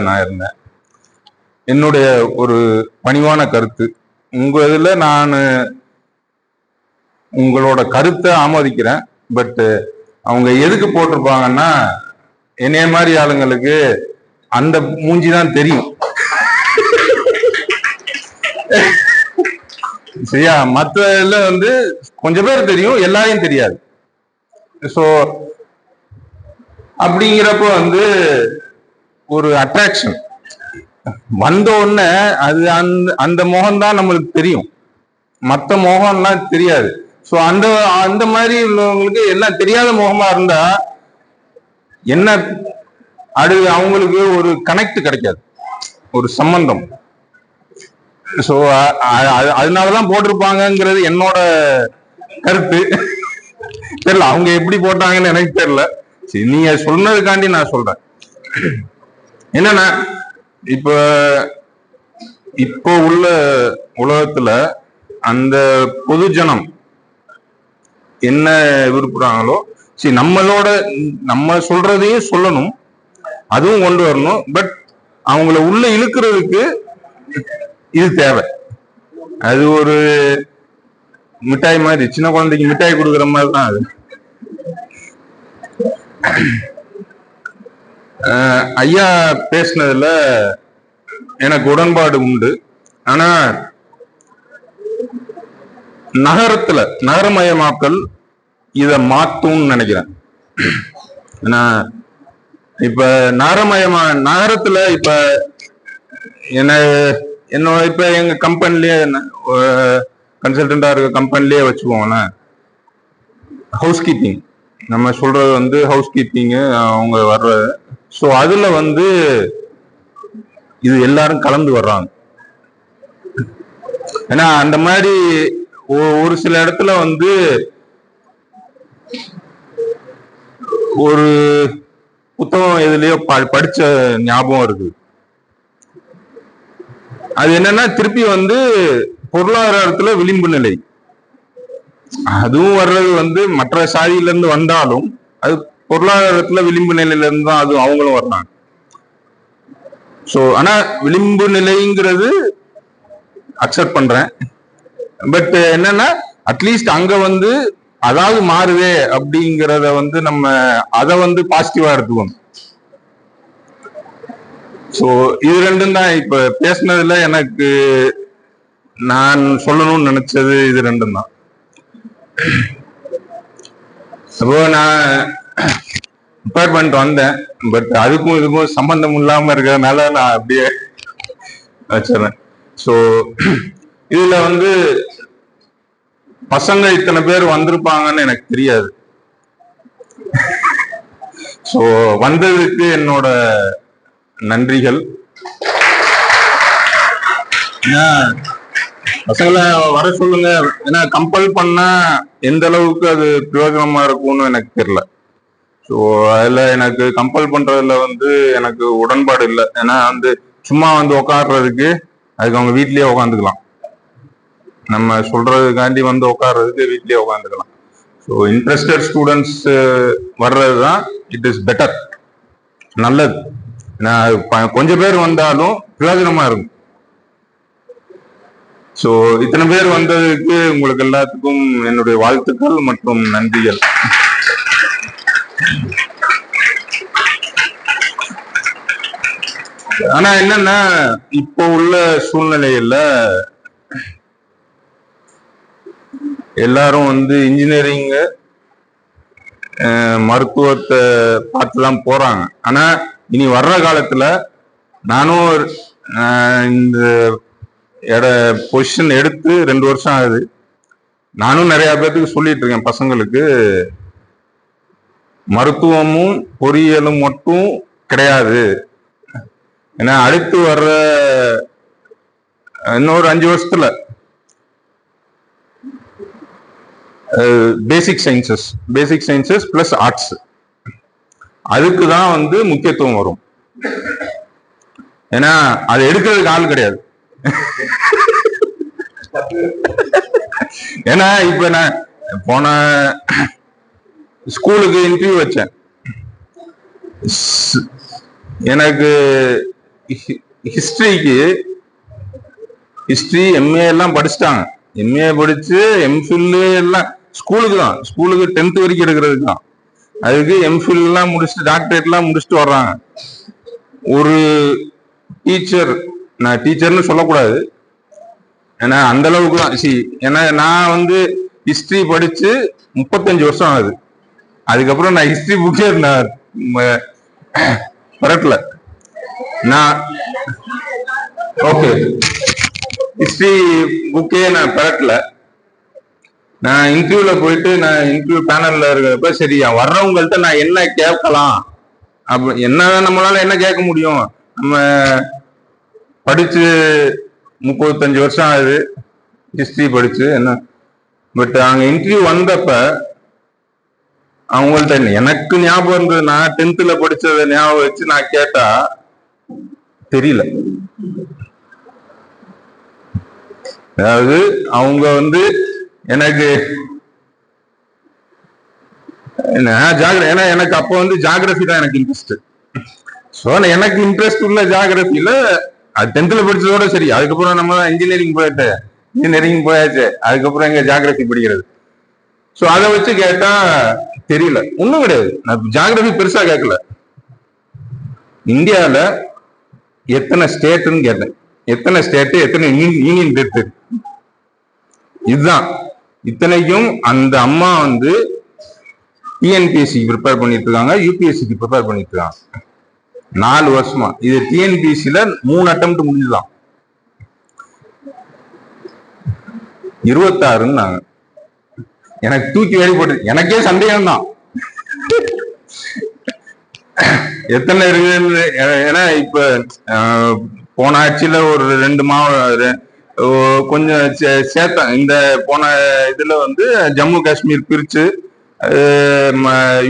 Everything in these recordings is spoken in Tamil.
நான் இருந்தேன். என்னுடைய ஒரு பணிவான கருத்து உங்க இதுல நான் உங்களோட கருத்தை ஆமோதிக்கிறேன். பட் அவங்க எதுக்கு போட்டிருப்பாங்கன்னா என்னைய மாதிரி ஆளுங்களுக்கு அந்த மூஞ்சி தான் தெரியும். சரியா? மற்ற இதுல வந்து கொஞ்சம் பேர் தெரியும் எல்லாரையும் தெரியாது. ஸோ அப்படிங்கிறப்ப வந்து ஒரு அட்ராக்ஷன் வந்த உடனே அது அந்த அந்த முகம் தான் நம்மளுக்கு தெரியும். மற்ற முகம்லாம் தெரியாது. ஸோ அந்த அந்த மாதிரி உள்ளவங்களுக்கு எல்லாம் தெரியாத முகமா இருந்தா என்ன அது அவங்களுக்கு ஒரு கனெக்ட் கிடைக்காது. ஒரு சம்பந்தம். ஸோ அதனாலதான் போட்டிருப்பாங்கங்கிறது என்னோட கருத்து. தெரியல அவங்க எப்படி போட்டாங்கன்னு எனக்கு தெரியல. சரி நீங்க சொன்னதுக்காண்டி நான் சொல்றேன். என்னன்னா இப்ப இப்போ உள்ள உலகத்துல அந்த பொதுஜனம் என்ன விரும்புறாங்களோ சரி நம்மளோட நம்ம சொல்றதையும் சொல்லணும் அதுவும் கொண்டு வரணும் பட் அவங்கள உள்ள இழுக்கிறதுக்கு இது தேவை. அது ஒரு மிட்டாய் மாதிரி சின்ன குழந்தைக்கு மிட்டாய் கொடுக்குற மாதிரி தான் அது. ஐயா பேசினதுல எனக்கு உடன்பாடு உண்டு. ஆனா நகரத்துல நகரமயமாக்கல் இத மாத்தும்னு நினைக்கிறேன். ஏன்னா இப்ப நகரமயமா நகரத்துல இப்ப என்ன என்ன இப்ப எங்க கம்பெனிலேயே கன்சல்டண்டா இருக்க கம்பெனிலேயே வச்சுக்கோங்களேன் ஹவுஸ் கீப்பிங் நம்ம சொல்றது வந்து ஹவுஸ் கீப்பிங்கு அவங்க வர்றது. ஸோ அதுல வந்து இது எல்லாரும் கலந்து வர்றாங்க. ஏன்னா அந்த மாதிரி ஒரு சில இடத்துல வந்து ஒரு புத்தகம் எதுலயோ ப- படிச்ச ஞாபகம் இருக்கு. அது என்னன்னா திருப்பி வந்து பொருளாதாரத்துல விளிம்பு நிலை. அதுவும் வர்றது வந்து மற்ற சாதியில இருந்து வந்தாலும் அது பொருளாதாரத்துல விளிம்பு நிலையில இருந்து தான் அது அவங்களும் வர்றாங்க. சோ ஆனா விளிம்பு நிலைங்கிறது அக்செப்ட் பண்றேன். பட் என்னன்னா அட்லீஸ்ட் அங்க வந்து அதாவது மாறுதே அப்படிங்கிறத வந்து நம்ம அதை வந்து பாசிட்டிவா எடுத்துக்கணும். சோ இது ரெண்டும் தான் இப்ப பேசுனதுல எனக்கு நான் சொல்லணும்னு நினைச்சது இது ரெண்டும் தான். அப்போ நான் டிபார்ட்மெண்ட் வந்தேன். பட் அதுக்கும் இதுக்கும் சம்பந்தம் இல்லாம இருக்கிறதுனால நான் அப்படியே வச்சிடறேன். ஸோ இதுல வந்து பசங்க இத்தனை பேர் வந்திருப்பாங்கன்னு எனக்கு தெரியாது. ஸோ வந்ததுக்கு என்னோட நன்றிகள். பசங்களை வர சொல்லுங்க. ஏன்னா கம்பல் பண்ணா எந்த அளவுக்கு அது பிரயோஜனமா இருக்கும்னு எனக்கு தெரியல. ஸோ அதில் எனக்கு கம்பல் பண்ணுறதுல வந்து எனக்கு உடன்பாடு இல்லை. ஏன்னா வந்து சும்மா வந்து உட்காடுறதுக்கு அதுக்கு அவங்க வீட்லேயே உட்காந்துக்கலாம் நம்ம சொல்றதுக்காண்டி வந்து உட்கார்றதுக்கு வீட்லேயே உட்காந்துக்கலாம் ஸோ இன்ட்ரெஸ்டட் ஸ்டூடெண்ட்ஸ் வர்றது தான் இட் இஸ் பெட்டர் நல்லது. நான் ப- கொஞ்சம் பேர் வந்தாலும் பிரயோஜனமாக இருக்கும். ஸோ இத்தனை பேர் வந்ததுக்கு உங்களுக்கு எல்லாத்துக்கும் என்னுடைய வாழ்த்துக்கள் மற்றும் நன்றிகள். ஆனா என்னன்னா இப்போ உள்ள சூழ்நிலையில எல்லாரும் வந்து இன்ஜினியரிங் மருத்துவத்தை பார்த்து தான் போறாங்க. ஆனா இனி வர்ற காலத்துல நானும் இந்த இட பொசிஷன் எடுத்து ரெண்டு வருஷம் ஆகுது. நானும் நிறைய பேர்த்துக்கு சொல்லிட்டு இருக்கேன் பசங்களுக்கு. மருத்துவமும் பொறியியலும் மட்டும் கிடையாது. ஏன்னா அடுத்து வர்ற இன்னொரு அஞ்சு வருஷத்துல basic sciences basic sciences plus arts அதுக்கு தான் வந்து முக்கியத்துவம் வரும். ஏன்னா அது எடுக்கிறதுக்கு ஆள் கிடையாது. ஏன்னா இப்ப நான் போன ஸ்கூலுக்கு இன்டர்வியூ வச்சேன். எனக்கு ஹிஸ்டரிக்கு ஹிஸ்டரி எம்ஏ எல்லாம் படிச்சுட்டாங்க. எம்ஏ படிச்சு எம்ஃபில்லு எல்லாம் ஸ்கூலுக்கு தான் ஸ்கூலுக்கு டென்த் வரைக்கும் எடுக்கிறது தான் அதுக்கு எம்ஃபில் எல்லாம் முடிச்சுட்டு டாக்டரேட் எல்லாம் முடிச்சுட்டு வர்றாங்க. ஒரு டீச்சர் நான் டீச்சர்னு சொல்லக்கூடாது. ஏன்னா அந்த அளவுக்கு தான். சி ஏன்னா நான் வந்து ஹிஸ்டரி படிச்சு முப்பத்தஞ்சு வருஷம் ஆகுது. அதுக்கப்புறம் நான் ஹிஸ்டரி புக்கே நான் பரட்டல நான் ஓகே ஹிஸ்ட்ரி புக்கே நான் பரட்டல நான் இன்டர்வியூல போயிட்டு நான் இன்டர்வியூ பேனல்ல இருக்கிறப்ப சரி வர்றவங்கள்ட்ட நான் என்ன கேட்கலாம் அப்ப என்ன நம்மளால என்ன கேட்க முடியும் நம்ம படிச்சு முப்பத்தஞ்சு வருஷம் ஆகுது ஹிஸ்ட்ரி படிச்சு என்ன பட் அங்க இன்டர்வியூ வந்தப்ப அவங்கள்ட்ட எனக்கு ஞாபகம் இருந்தது நான் டென்த்ல படிச்சதை ஞாபகம் வச்சு நான் கேட்டா தெரியல. அதாவது அவங்க வந்து எனக்கு நான் ஜாகிர ஏன்னா எனக்கு அப்போ வந்து ஜாகிரபி தான் எனக்கு இன்ட்ரெஸ்ட் ஸோ எனக்கு இன்ட்ரெஸ்ட் உள்ள ஜாகிரபியில அது டென்த்தில் படிச்சதோட சரி அதுக்கப்புறம் நம்ம இன்ஜினியரிங் போயிட்டு இன்ஜினியரிங் போயாச்சு அதுக்கப்புறம் எங்க ஜாகிரபி படிக்கிறது. ஸோ அதை வச்சு கேட்டா தெரியல. ஒன்றும் கிடையாது. நான் ஜாகிரபி பெருசா கேட்கல இந்தியாவில் எத்தனை ஸ்டேட்டுன்னு கேட்டேன். எத்தனை ஸ்டேட் எத்தனை யூனியன் டெரிட்டரி இதுதான். இத்தனைக்கும் அந்த அம்மா வந்து டிஎன்பிஎஸ்சிக்கு ப்ரிப்பேர் பண்ணிட்டு இருக்காங்க. யூபிஎஸ்சிக்கு ப்ரிப்பேர் பண்ணிட்டு இருக்காங்க. நாலு வருஷமா. இது டிஎன்பிஎஸ்சில மூணு அட்டம் முடிஞ்சுதான். இருபத்தாறுன்னு எனக்கு தூக்கி வேலை போட்டு எனக்கே சந்தேகம் தான் எத்தனை இருக்குன்னு ஏன்னா இப்ப போன ஆட்சியில ஒரு ரெண்டு மாவட்டம் கொஞ்சம் சே- இந்த போன இதுல வந்து ஜம்மு காஷ்மீர் பிரிச்சு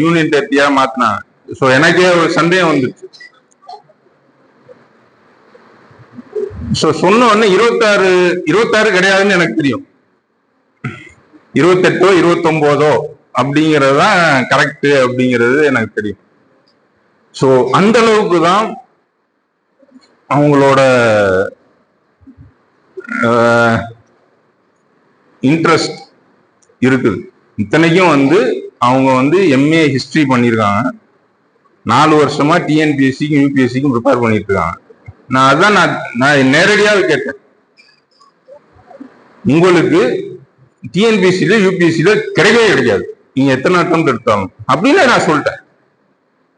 யூனியன் டெரிட்டரியா மாத்தினான் ஸோ எனக்கே ஒரு சந்தேகம் வந்துச்சு. ஸோ சொன்ன உடனே இருபத்தாறு இருபத்தாறு கிடையாதுன்னு எனக்கு தெரியும். இருபத்தெட்டோ இருபத்தொம்போதோ அப்படிங்கிறது தான் கரெக்ட் அப்படிங்கிறது எனக்கு தெரியும். ஸோ அந்த அளவுக்கு தான் அவங்களோட இன்ட்ரெஸ்ட் இருக்குது. இத்தனைக்கும் வந்து அவங்க வந்து எம்ஏ ஹிஸ்ட்ரி பண்ணியிருக்காங்க நாலு வருஷமா டிஎன்பிஎஸ்சிக்கும் யூபிஎஸ்சிக்கும் ப்ரிப்பேர் பண்ணிட்டு இருக்காங்க நான் அதான் நான் நான் நேரடியாக கேட்டேன். உங்களுக்கு டிஎன்பிஎஸ்சியில யூபிஎஸ்சியில கிடைக்கவே கிடைக்காது நீங்க எத்தனை அட்டம் எடுத்தாலும். அப்படின்னு நான் சொல்லிட்டேன்.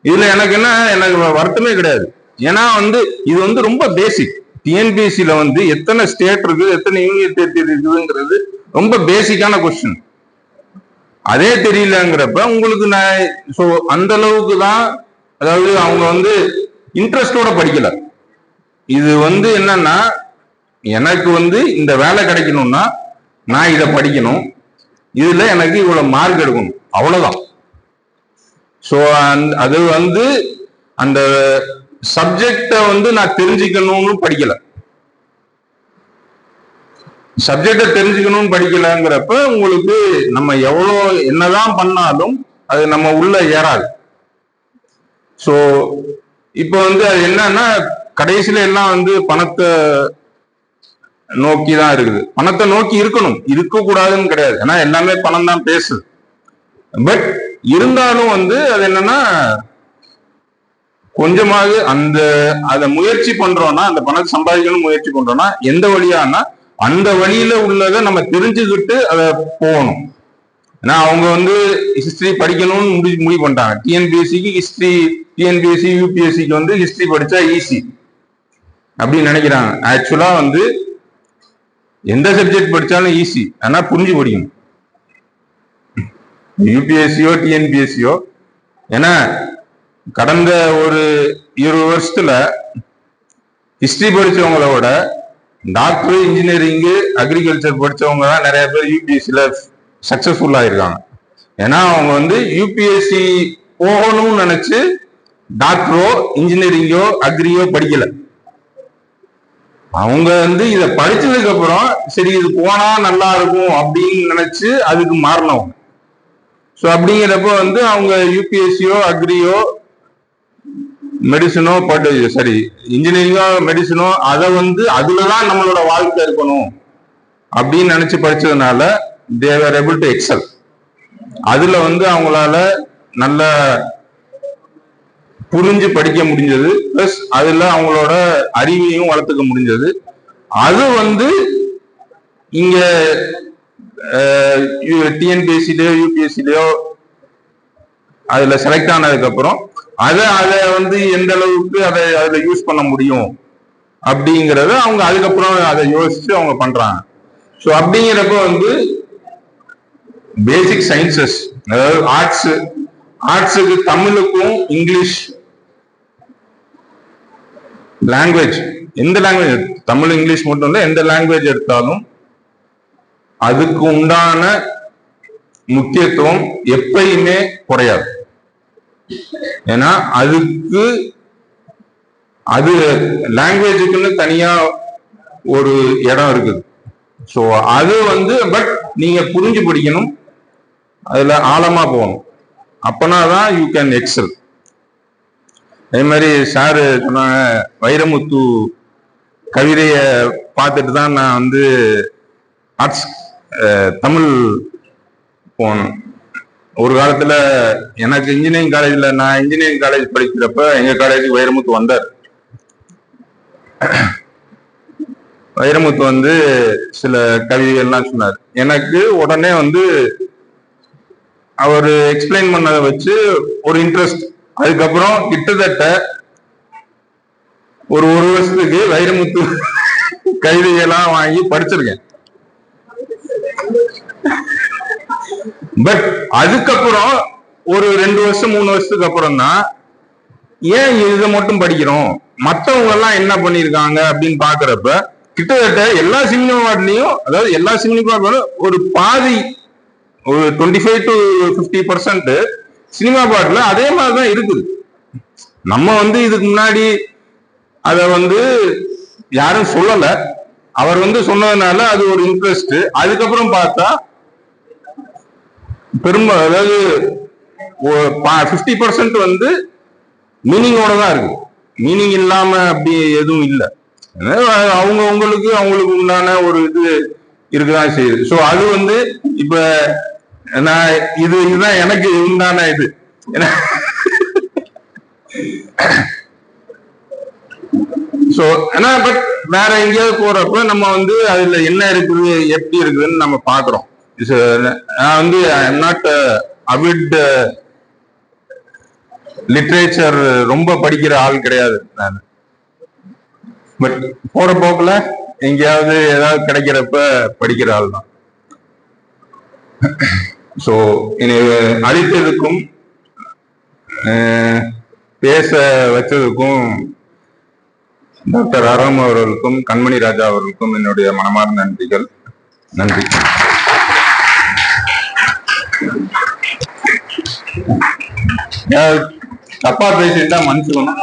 இதுல எனக்கு என்ன எனக்கு வருத்தமே கிடையாது. ஏன்னா வந்து இது வந்து ரொம்ப பேசிக் டிஎன்பிஎஸ்சியில வந்து எத்தனை ஸ்டேட் இருக்கு எத்தனை யூனியன் டெரிட்டரி இருக்குதுங்கிறது ரொம்ப பேசிக்கான கொஸ்டின் அதே தெரியலங்கிறப்ப உங்களுக்கு நான் ஸோ அந்த அளவுக்கு தான் அதாவது அவங்க வந்து இன்ட்ரெஸ்டோட படிக்கல. இது வந்து என்னன்னா எனக்கு வந்து இந்த வேலை கிடைக்கணும்னா நான் இதை படிக்கணும். இதுல எனக்கு இவ்வளவு மார்க் எடுக்கணும். அவ்வளவுதான். ஸோ அது வந்து அந்த சப்ஜெக்டை வந்து நான் தெரிஞ்சுக்கணும்னு படிக்கல. சப்ஜெக்டை தெரிஞ்சுக்கணும்னு படிக்கலங்கிறப்ப உங்களுக்கு நம்ம எவ்வளோ என்னதான் பண்ணாலும் அது நம்ம உள்ள ஏறாது. ஸோ இப்போ வந்து அது என்னன்னா கடைசியில எல்லாம் வந்து பணத்தை நோக்கி தான் இருக்குது. பணத்தை நோக்கி இருக்கணும். இருக்கக்கூடாதுன்னு கிடையாது. ஏன்னா எல்லாமே பணம் தான் பேசுது. பட் இருந்தாலும் வந்து அது என்னன்னா கொஞ்சமாவது அந்த அதை முயற்சி பண்றோம்னா அந்த பணத்தை சம்பாதிக்கணும் முயற்சி பண்றோம்னா எந்த வழியானா அந்த வழியில உள்ளதை நம்ம தெரிஞ்சுக்கிட்டு அதை போகணும். ஏன்னா அவங்க வந்து ஹிஸ்டரி படிக்கணும்னு முடி முடிவு பண்ணிட்டாங்க. டிஎன்பிஎஸ்சிக்கு ஹிஸ்டரி டிஎன்பிஎஸ்சி யூபிஎஸ்சிக்கு வந்து ஹிஸ்டரி படிச்சா ஈஸி அப்படின்னு நினைக்கிறாங்க. ஆக்சுவலா வந்து எந்த சப்ஜெக்ட் படித்தாலும் ஈஸி ஆனால் புரிஞ்சு படிக்கணும். யூபிஎஸ்சியோ டிஎன்பிஎஸ்சியோ ஏன்னா கடந்த ஒரு இருபது வருஷத்துல ஹிஸ்டரி படித்தவங்களோட டாக்டர் இன்ஜினியரிங்கு அக்ரிகல்ச்சர் படித்தவங்க தான் நிறைய பேர் யூபிஎஸ்சியில் சக்சஸ்ஃபுல் ஆயிருக்காங்க. ஏன்னா அவங்க வந்து யூபிஎஸ்சி போகணும்னு நினச்சி டாக்டரோ இன்ஜினியரிங்கோ அக்ரியோ படிக்கலை. அவங்க வந்து இதை படிச்சதுக்கு அப்புறம் சரி இது போனா நல்லா இருக்கும் அப்படின்னு நினைச்சு அதுக்கு மாறினவங்க. ஸோ அப்படிங்கிறப்ப வந்து அவங்க யூபிஎஸ்சியோ அக்ரியோ மெடிசனோ பட் சரி இன்ஜினியரிங்கோ மெடிசனோ அதை வந்து அதுலதான் நம்மளோட வாழ்க்கை இருக்கணும் அப்படின்னு நினைச்சு படிச்சதுனால தேவர் ஏபிள் டு எக்ஸல் அதுல வந்து அவங்களால நல்ல புரிஞ்சு படிக்க முடிஞ்சது. பிளஸ் அதுல அவங்களோட அறிவையும் வளர்த்துக்க முடிஞ்சது. அது வந்து இங்க டிஎன்பிஎஸ்சிலேயோ யூபிஎஸ்சிலேயோ அதில் செலக்ட் ஆனதுக்கப்புறம் அதை அதை வந்து எந்த அளவுக்கு அதை அதில் யூஸ் பண்ண முடியும் அப்படிங்கிறத அவங்க அதுக்கப்புறம் அதை யோசிச்சு அவங்க பண்ணுறாங்க ஸோ அப்படிங்கிறப்ப வந்து பேசிக் சயின்சஸ் அதாவது ஆர்ட்ஸ் ஆர்ட்ஸுக்கு தமிழுக்கும் இங்கிலீஷ் லாங்குவேஜ் எந்த லாங்குவேஜ் தமிழ் இங்கிலீஷ் மட்டும் இல்லை எந்த லாங்குவேஜ் எடுத்தாலும் அதுக்கு உண்டான முக்கியத்துவம் எப்பயுமே குறையாது. ஏன்னா அதுக்கு அது லாங்குவேஜுக்குன்னு தனியா ஒரு இடம் இருக்குது. ஸோ அது வந்து பட் நீங்க புரிஞ்சு பிடிக்கணும். அதுல ஆழமா போகணும். அப்பனா தான் யூ கேன் எக்ஸல் அதே மாதிரி சாரு சொன்னாங்க வைரமுத்து கவிதைய பார்த்துட்டு தான் நான் வந்து ஆர்ட்ஸ் தமிழ் போனேன் ஒரு காலத்துல எனக்கு இன்ஜினியரிங் காலேஜ்ல நான் இன்ஜினியரிங் காலேஜ் படிக்கிறப்ப எங்க காலேஜுக்கு வைரமுத்து வந்தார். வைரமுத்து வந்து சில கவிதைகள்லாம் சொன்னார். எனக்கு உடனே வந்து அவர் எக்ஸ்பிளைன் பண்ணதை வச்சு ஒரு இன்ட்ரெஸ்ட் அதுக்கப்புறம் கிட்டத்தட்ட ஒரு ஒரு வருஷத்துக்கு வைரமுத்து கவிதைகள்லாம் வாங்கி படிச்சிருக்கேன். பட் அதுக்கப்புறம் ஒரு ரெண்டு வருஷம் மூணு வருஷத்துக்கு அப்புறம் தான் ஏன் இதை மட்டும் படிக்கிறோம்? மற்றவங்க எல்லாம் என்ன பண்ணிருக்காங்க அப்படின்னு பாக்குறப்ப கிட்டத்தட்ட எல்லா சினிமாட்லயும் அதாவது எல்லா சினிமா ஒரு பாதி ஒரு twenty five to fifty percent cinema பாட்டில் அதே மாதிரி தான் இருக்குது. நம்ம வந்து இதுக்கு முன்னாடி அதை வந்து யாரும் சொல்லலை. அவர் வந்து சொன்னதுனால அது ஒரு இன்ட்ரெஸ்ட் அதுக்கப்புறம் பார்த்தா பெரும்ப அதாவது ஃபிஃப்டி பர்சன்ட் வந்து மீனிங்கோட தான் இருக்கு. மீனிங் இல்லாம அப்படி எதுவும் இல்லை. அவங்க அவங்களுக்கு அவங்களுக்கு உண்டான ஒரு இது இருக்குதான் செய்யுது. ஸோ அது வந்து இப்ப நான் இது இதுதான் எனக்கு உண்டான இது. ஸோ ஆனா பட் வேற எங்கேயாவது போறப்ப நம்ம வந்து அதுல என்ன இருக்குது எப்படி இருக்குதுன்னு நம்ம பாக்குறோம். Uh, நான் வந்து ஐம் நாட் அவிட் லிட்ரேச்சர் ரொம்ப படிக்கிற ஆள் கிடையாது நான். பட் போற போக்குல எங்கேயாவது ஏதாவது கிடைக்கிறப்ப படிக்கிற ஆள் தான். ஸோ இனி பேச வச்சதுக்கும் டாக்டர் ஆராம் அவர்களுக்கும் கண்மணி ராஜா அவர்களுக்கும் என்னுடைய மனமார்ந்த நன்றிகள். நன்றி. தப்பா தான் மன்னிச்சுக்கணும்.